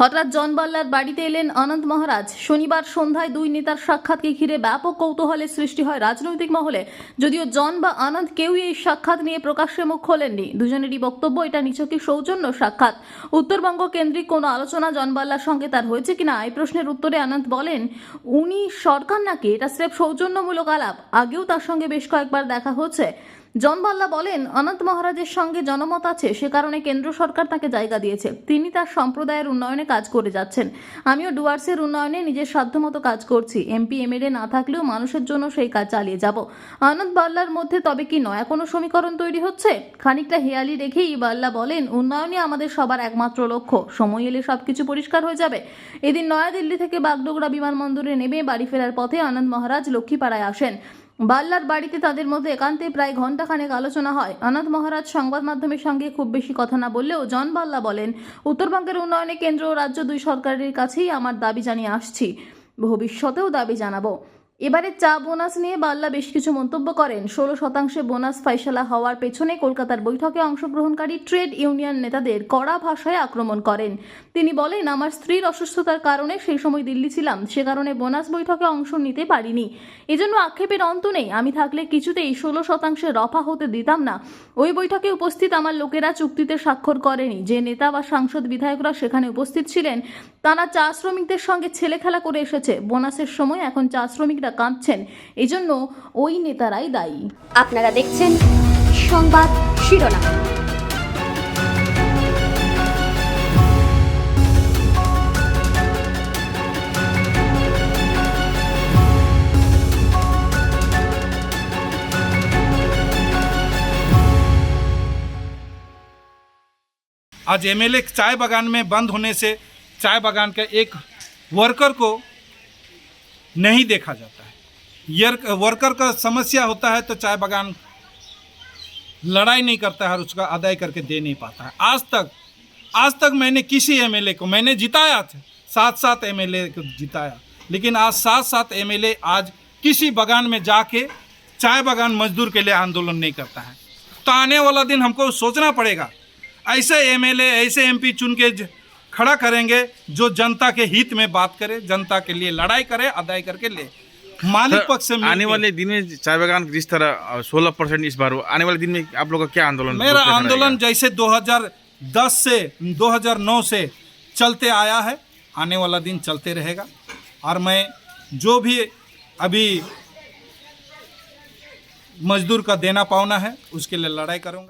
হঠাৎ জন বাল্লার বাড়িতে এলেন আনন্দ মহারাজ। শনিবার সন্ধ্যায় দুই নেতার সাক্ষাৎকে ঘিরে ব্যাপক কৌতূহলের সৃষ্টি হয় রাজনৈতিক মহলে। যদিও জন বা আনন্দ কেউই এই সাক্ষাৎ নিয়ে প্রকাশ্যে মুখ খোলেননি। দুজনেরই বক্তব্য, এটা নিছকই সৌজন্য সাক্ষাৎ। উত্তরবঙ্গ কেন্দ্রিক কোনো আলোচনা জন বাল্লার সঙ্গে তার হয়েছে কিনা, এই প্রশ্নের উত্তরে আনন্দ বলেন, উনি সরকার নাকি? এটা স্রেফ সৌজন্যমূলক আলাপ। আগেও তার সঙ্গে বেশ কয়েকবার দেখা হচ্ছে জন বাল্লা বলেন, অনন্ত মহারাজের সঙ্গে জনমত আছে, সে কারণে কেন্দ্র সরকার তাকে জায়গা দিয়েছে। তিনি তার সম্প্রদায়ের উন্নয়নে কাজ করে যাচ্ছেন। আমিও ডুয়ার্সের উন্নয়নে নিজের সাধ্যমতো কাজ করছি। এমপি এমএলএ না থাকলেও মানুষের জন্য সেই কাজ চালিয়ে যাব। আনন্দ বাল্লার মধ্যে তবে কি নয়া কোনো সমীকরণ তৈরি হচ্ছে? খানিকটা হেয়ালি রেখেই বাল্লা বলেন, উন্নয়নই আমাদের সবার একমাত্র লক্ষ্য। সময় এলে সবকিছু পরিষ্কার হয়ে যাবে। এদিন নয়াদিল্লি থেকে বাগডোগরা বিমানবন্দরে নেমে বাড়ি ফেরার পথে আনন্দ মহারাজ লক্ষ্মীপাড়ায় আসেন। বাল্লার বাড়িতে তাদের মধ্যে একান্তে প্রায় ঘণ্টাখানেক আলোচনা হয়। অনাথ মহারাজ সংবাদ মাধ্যমের সঙ্গে খুব বেশি কথা না বললেও জন বাল্লা বলেন উত্তরবঙ্গের উন্নয়নে কেন্দ্র ও রাজ্য দুই সরকারের কাছেই আমার দাবি জানিয়ে আসছি। ভবিষ্যতেও দাবি জানাব। এবারে চা বোনাস নিয়ে বাল্লা বেশ কিছু মন্তব্য করেন। ষোলো শতাংশে বোনাস ফাইসালা হওয়ার পেছনে কলকাতার বৈঠকে অংশগ্রহণকারী ট্রেড ইউনিয়ন নেতাদের কড়া ভাষায় আক্রমণ করেন। তিনি বলেন, আমার স্ত্রীর অসুস্থতার কারণে সেই সময় দিল্লি ছিলাম। সে কারণে বোনাস বৈঠকে অংশ নিতে পারিনি। এজন্য আক্ষেপের অন্ত নেই। আমি থাকলে কিছুতেই ষোলো শতাংশে রফা হতে দিতাম না। ওই বৈঠকে উপস্থিত আমার লোকেরা চুক্তিতে স্বাক্ষর করেনি। যে নেতা বা সাংসদ বিধায়করা সেখানে উপস্থিত ছিলেন তারা চা শ্রমিকদের সঙ্গে ছেলে খেলা করে এসেছে বোনাসের সময় এখন চা শ্রমিকরা কাঁদছেন এজন্য ওই নেতারাই দায়ী আপনারা দেখছেন সংবাদ শিরোনাম आज एमएलए चाय बागान में बंद होने से चाय बागान के एक वर्कर को नहीं देखा जाता है। यर वर्कर का समस्या होता है तो चाय बागान लड़ाई नहीं करता है और उसका अदाय करके दे नहीं पाता है। आज तक आज तक मैंने किसी एमएलए को, मैंने जिताया था सात सात एमएलए को जिताया। लेकिन आज सात सात एमएलए आज किसी बागान में जाके चाय बागान मजदूर के लिए आंदोलन नहीं करता है। तो आने वाला दिन हमको सोचना पड़ेगा, ऐसे एमएलए ऐसे एमपी चुन के खड़ा करेंगे जो जनता के हित में बात करे जनता के लिए लड़ाई करे अदाय करके ले। मालिक पक्ष से आने वाले दिन में चाय बागान जिस तरह सोलह परसेंट इस बार आने वाले दिन में आप लोग का क्या आंदोलन मेरा आंदोलन? जैसे 2010 से 2009 से चलते आया है आने वाला दिन चलते रहेगा। और मैं जो भी अभी मजदूर का देना पावना है उसके लिए लड़ाई करूँगा।